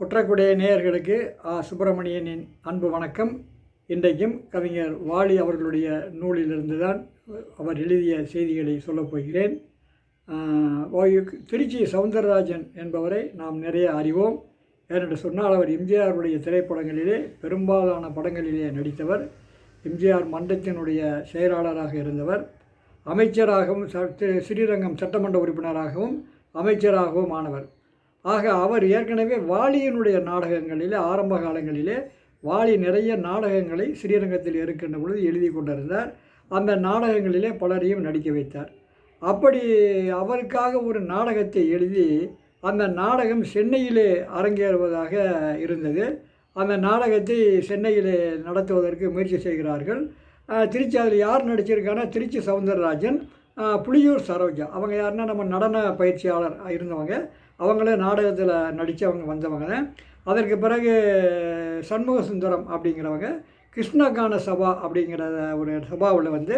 குற்றக்குடைய நேயர்களுக்கு ஆ சுப்பிரமணியனின் அன்பு வணக்கம். இன்றைக்கும் கவிஞர் வாலி அவர்களுடைய நூலிலிருந்து தான் அவர் எழுதிய செய்திகளை சொல்லப் போகிறேன். திருச்சி சவுந்தரராஜன் என்பவரை நாம் நிறைய அறிவோம். ஏனென்று சொன்னால் அவர் எம்ஜிஆருடைய திரைப்படங்களிலே பெரும்பாலான படங்களிலே நடித்தவர். எம்ஜிஆர் மன்றத்தினுடைய செயலாளராக இருந்தவர். அமைச்சராகவும் சட்ட- ஸ்ரீரங்கம் சட்டமன்ற உறுப்பினராகவும் அமைச்சராகவும் ஆனவர். ஆக அவர் ஏற்கனவே வாலியினுடைய நாடகங்களிலே ஆரம்ப காலங்களிலே வாலி நிறைய நாடகங்களை ஸ்ரீரங்கத்தில் இருக்கின்ற பொழுது எழுதி கொண்டிருந்தார். அந்த நாடகங்களிலே பலரையும் நடிக்க வைத்தார். அப்படி அவருக்காக ஒரு நாடகத்தை எழுதி அந்த நாடகம் சென்னையிலே அரங்கேறுவதாக இருந்தது. அந்த நாடகத்தை சென்னையிலே நடத்துவதற்கு முயற்சி செய்கிறார்கள். திருச்சி அதில் யார் நடிச்சிருக்கானா திருச்சி சவுந்தரராஜன் புளியூர் புலியூர் சரோஜா. அவங்க யாருன்னா நம்ம நடன பயிற்சியாளர் இருந்தவங்க. அவங்களே நாடகத்தில் நடித்து அவங்க வந்தவங்க. தான் அதற்கு பிறகு சண்முக சுந்தரம் அப்படிங்கிறவங்க கிருஷ்ணகான சபா அப்படிங்கிற ஒரு சபாவில் வந்து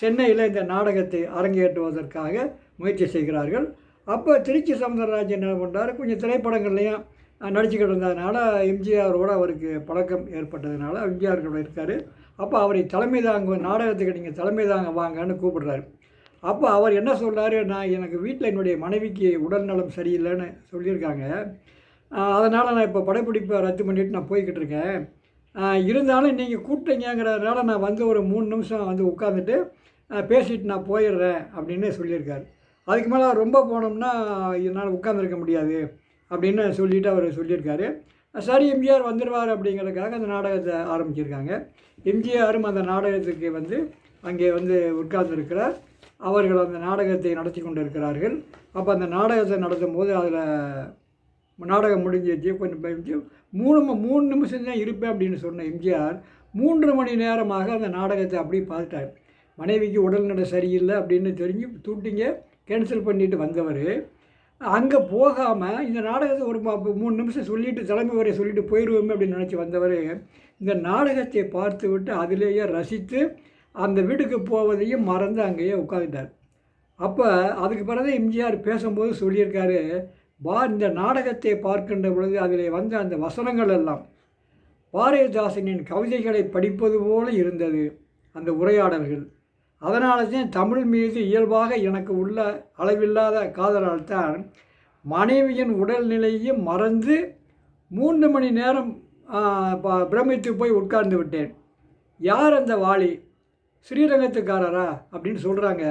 சென்னையில் இந்த நாடகத்தை அரங்கேற்றுவதற்காக முயற்சி செய்கிறார்கள். அப்போ திருச்சி சவுந்தரராஜன் என்ன பண்ணுறாரு கொஞ்சம் திரைப்படங்கள்லையும் நடிச்சுக்கிட்டு இருந்ததுனால எம்ஜிஆரோட அவருக்கு பழக்கம் ஏற்பட்டதுனால எம்ஜிஆர் கூட இருக்கார். அப்போ அவரை தலைமை தாங்க நாடகத்துக்கு நீங்கள் தலைமை தாங்க வாங்கன்னு கூப்பிடுறாரு. அப்போ அவர் என்ன சொல்கிறார் நான் எனக்கு வீட்டில் என்னுடைய மனைவிக்கு உடல்நலம் சரியில்லைன்னு சொல்லியிருக்காங்க. அதனால் நான் இப்போ படப்பிடிப்பை ரத்து பண்ணிட்டு நான் போய்கிட்டு இருக்கேன். இருந்தாலும் நீங்கள் கூப்பிட்டீங்கிறதுனால நான் வந்து ஒரு மூணு நிமிஷம் வந்து உட்காந்துட்டு பேசிட்டு நான் போயிடுறேன் அப்படின்னு சொல்லியிருக்காரு. அதுக்கு மேலே ரொம்ப போனோம்னா என்னால் உட்காந்துருக்க முடியாது அப்படின்னு சொல்லிட்டு அவர் சொல்லியிருக்காரு. சரி எம்ஜிஆர் வந்துடுவார் அப்படிங்கிறதுக்காக அந்த நாடகத்தை ஆரம்பிச்சிருக்காங்க. எம்ஜிஆரும் அந்த நாடகத்துக்கு வந்து அங்கே வந்து உட்கார்ந்துருக்கிறார். அவர்கள் அந்த நாடகத்தை நடத்தி கொண்டு இருக்கிறார்கள் அப்போ அந்த நாடகத்தை நடத்தும் போது அதில் நாடகம் முடிஞ்சிச்சு. கொஞ்சம் மூணு மூணு நிமிஷம் தான் இருப்பேன் அப்படின்னு சொன்ன எம்ஜிஆர் மூன்று மணி நேரமாக அந்த நாடகத்தை அப்படியே பார்த்துட்டார் மனைவிக்கு உடல்நடை சரியில்லை அப்படின்னு தெரிஞ்சு தூட்டிங்க கேன்சல் பண்ணிட்டு வந்தவர். அங்கே போகாமல் இந்த நாடகத்தை ஒரு மூணு நிமிஷம் சொல்லிட்டு தலைமை வரை சொல்லிவிட்டு போயிடுவோமே அப்படின்னு நினச்சி வந்தவர். இந்த நாடகத்தை பார்த்து விட்டு அதிலேயே ரசித்து அந்த வீட்டுக்கு போவதையும் மறந்து அங்கேயே உட்காந்துட்டார் அப்போ அதுக்கு பிறகு எம்ஜிஆர் பேசும்போது சொல்லியிருக்காரு பா இந்த நாடகத்தை பார்க்கின்ற பொழுது அதில் வந்த அந்த வசனங்கள் எல்லாம் பாரதிதாசனின் கவிதைகளை படிப்பது போல இருந்தது அந்த உரையாடல்கள். அதனால தான் தமிழ் மீது இயல்பாக எனக்கு உள்ள அளவில்லாத காதலால் தான் மனைவியின் உடல்நிலையும் மறந்து மூன்று மணி நேரம் ப- பிரமித்து போய் உட்கார்ந்து விட்டேன். யார் அந்த வாலி? ஸ்ரீரங்கத்துக்காரரா அப்படின்னு சொல்கிறாங்க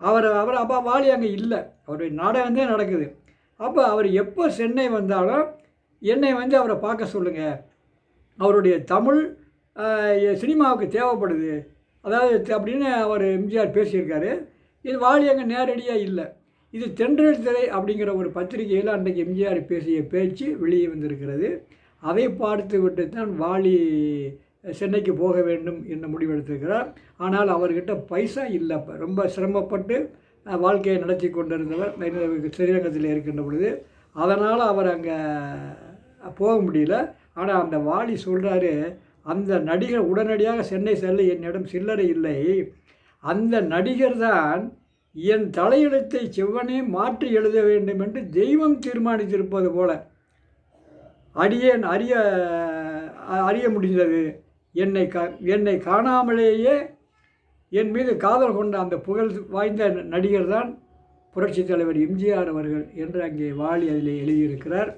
அவர் அவர் அப்போ வாலி அங்கே இல்லை. அவருடைய நாடகம் நடக்குது. அப்போ அவர் எப்போ சென்னை வந்தாலும் என்னை வந்து அவரை பார்க்க சொல்லுங்கள் அவருடைய தமிழ் சினிமாவுக்கு தேவைப்படுது. அதாவது அப்படின்னு அவர் எம்ஜிஆர் பேசியிருக்காரு. இது வாலி அங்கே நேரடியாக இல்லை. இது தென்றல் திரை அப்படிங்கிற ஒரு பத்திரிகையில் அன்றைக்கு எம்ஜிஆர் பேசிய பேச்சு வெளியே வந்திருக்கிறது. அதை பார்த்து விட்டு தான் வாலி சென்னைக்கு போக வேண்டும் என்று முடிவெடுத்திருக்கிறார். ஆனால் அவர்கிட்ட பைசா இல்லை. ரொம்ப சிரமப்பட்டு வாழ்க்கையை நடத்தி கொண்டிருந்தவர் ஸ்ரீரங்கத்தில் இருக்கின்ற பொழுது அதனால் அவர் அங்கே போக முடியல. ஆனால் அந்த வாலி சொல்கிறாரு அந்த நடிகர் உடனடியாக சென்னை செல்ல என்னிடம் சில்லறை இல்லை. அந்த நடிகர் தான் என் தலையெழுத்தை செவ்வனே மாற்றி எழுத வேண்டும் என்று தெய்வம் தீர்மானித்திருப்பது போல. அடியேன் அறிய அறிய முடிந்தது. என்னை கா என்னை காணாமலேயே என் மீது காதல் கொண்ட அந்த புகழ் வாய்ந்த நடிகர் தான் புரட்சித் தலைவர் எம்ஜிஆர் அவர்கள் என்று அங்கே வாலி அதில் எழுதியிருக்கிறார்.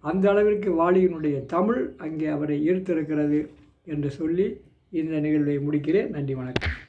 அந்த அளவிற்கு வாலியினுடைய தமிழ் அங்கே அவரை ஈர்த்திருக்கிறது என்று சொல்லி இந்த நிகழ்வை முடிக்கிறேன். நன்றி வணக்கம்.